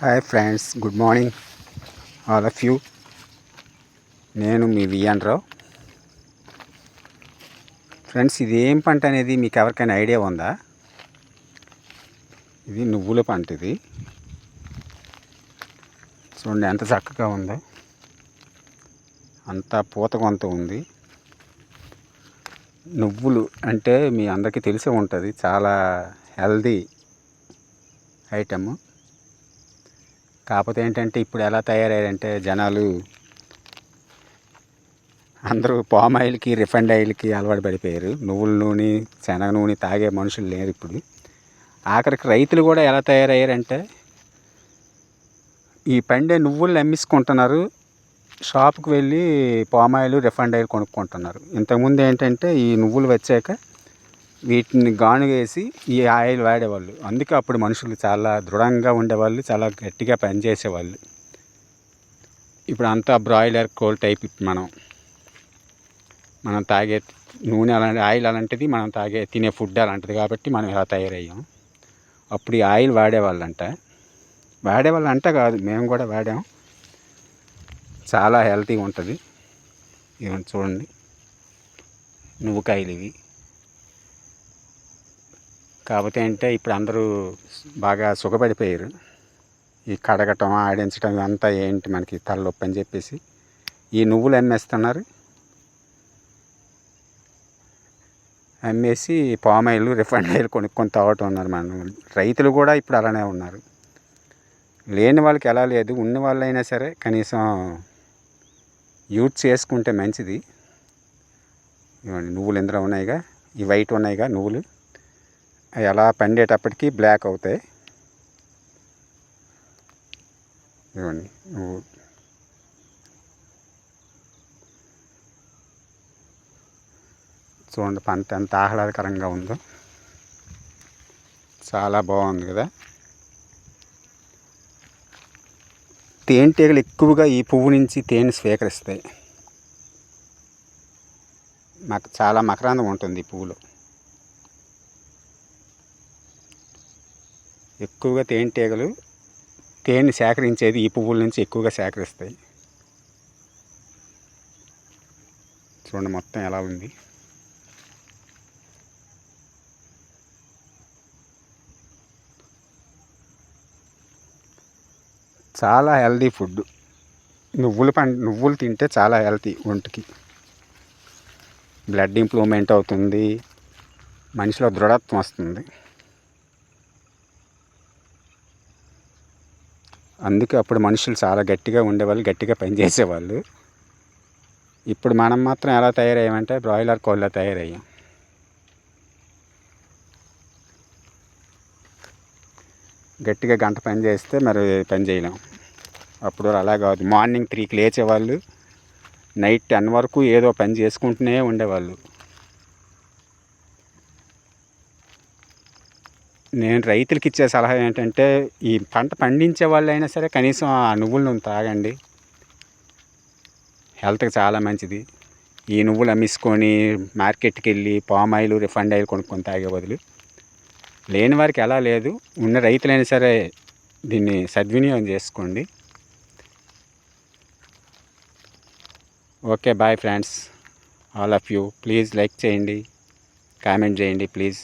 Hi friends good morning all of you నేను మీ Wiaan రావు. Friends ఇది ఏం పంట అనేది మీకు ఎవరికైనా ఐడియా ఉందా? ఇది నువ్వుల పంట ఇది. చూడండి ఎంత చక్కగా ఉందో. అంతా పూత కొంత ఉంది. నువ్వులు అంటే మీ అందరికీ తెలిసే ఉంటుంది. చాలా హెల్దీ ఐటము. కాకపోతే ఏంటంటే ఇప్పుడు ఎలా తయారయ్యారంటే జనాలు అందరూ పామ్ ఆయిల్కి రిఫైండ్ ఆయిల్కి అలవాటు పడిపోయారు. నువ్వుల నూనె శనగ నూనె తాగే మనుషులు లేరు ఇప్పుడు. ఆఖరికి రైతులు కూడా ఎలా తయారయ్యారంటే ఈ పండే నువ్వులు అమ్మించుకుంటున్నారు. షాప్కి వెళ్ళి పామ్ ఆయిల్ రిఫైండ్ ఆయిల్ కొనుక్కుంటున్నారు. ఇంతకుముందు ఏంటంటే ఈ నువ్వులు వచ్చాక వీటిని గాను వేసి ఈ ఆయిల్ వాడేవాళ్ళు. అందుకే అప్పుడు మనుషులు చాలా దృఢంగా ఉండేవాళ్ళు చాలా గట్టిగా పనిచేసేవాళ్ళు. ఇప్పుడు అంతా బ్రాయిలర్ కోల్ టైప్ మనం. మనం తాగే నూనె అలాంటి ఆయిల్ అలాంటిది మనం తాగే తినే ఫుడ్ అలాంటిది కాబట్టి మనం ఇలా తయారయ్యాం. అప్పుడు ఈ ఆయిల్ వాడేవాళ్ళంట. వాడేవాళ్ళు అంట కాదు మేము కూడా వాడాం. చాలా హెల్తీగా ఉంటుంది ఇవన్నీ చూడండి. నువ్వుకాయలు ఇవి. కాకపోతే అంటే ఇప్పుడు అందరూ బాగా సుఖపడిపోయారు. ఈ కడగటం ఆడించడం ఇదంతా ఏంటి మనకి తలనొప్పి అని చెప్పేసి ఈ నువ్వులు అమ్మేస్తున్నారు. అమ్మేసి పామ్ ఆయిల్ రిఫైండ్ ఆయిల్ కొనుక్కొని తాగటం ఉన్నారు మన రైతులు కూడా ఇప్పుడు అలానే ఉన్నారు. లేని వాళ్ళకి ఎలా లేదు ఉన్న వాళ్ళైనా సరే కనీసం యూజ్ చేసుకుంటే మంచిది. ఇవ్వండి నువ్వులు ఇందులో ఉన్నాయిగా ఈ వైట్ ఉన్నాయిగా నువ్వులు. అవి అలా పండేటప్పటికి బ్లాక్ అవుతాయి. ఇవ్వండి నువ్వు చూడండి పంట ఎంత ఆహ్లాదకరంగా ఉందో. చాలా బాగుంది కదా. తేనెటీగలు ఎక్కువగా ఈ పువ్వు నుంచి తేనె స్వీకరిస్తాయి. మాకు చాలా మకరాందం ఉంటుంది ఈ పువ్వులో. ఎక్కువగా తేనెటీగలు తేనె సేకరించేది ఈ పువ్వుల నుంచి ఎక్కువగా సేకరిస్తాయి. చూడండి మొత్తం ఎలా ఉంది. చాలా హెల్దీ ఫుడ్. నువ్వులు పంట నువ్వులు తింటే చాలా హెల్తీ ఒంటికి. బ్లడ్ ఇంప్రూవ్మెంట్ అవుతుంది. మనిషిలో దృఢత్వం వస్తుంది. అందుకే అప్పుడు మనుషులు చాలా గట్టిగా ఉండేవాళ్ళు గట్టిగా పనిచేసేవాళ్ళు ఇప్పుడు మనం మాత్రం ఎలా తయారయ్యామంటే బ్రాయిలర్ కోళ్ళ తయారయ్యాం. గట్టిగా గంట పని చేస్తే మరి పని చేయలేం. అప్పుడు అలా కాదు. మార్నింగ్ త్రీకి లేచేవాళ్ళు నైట్ టెన్ వరకు ఏదో పని చేసుకుంటూనే ఉండేవాళ్ళు. నేను రైతులకి ఇచ్చే సలహా ఏంటంటే ఈ పంట పండించే వాళ్ళైనా సరే కనీసం ఆ నువ్వుల నూనె తాగండి. హెల్త్కి చాలా మంచిది. ఈ నువ్వులు అమ్మేసుకొని మార్కెట్కి వెళ్ళి పామ్ ఆయిల్ రిఫండ్ ఆయిల్ కొనుక్కొని తాగే బదులు లేని వారికి ఎలా లేదు. ఉన్న రైతులైనా సరే దీన్ని సద్వినియోగం చేసుకోండి. Okay bye friends. All of you. Please like చేయండి. కామెంట్ చేయండి ప్లీజ్.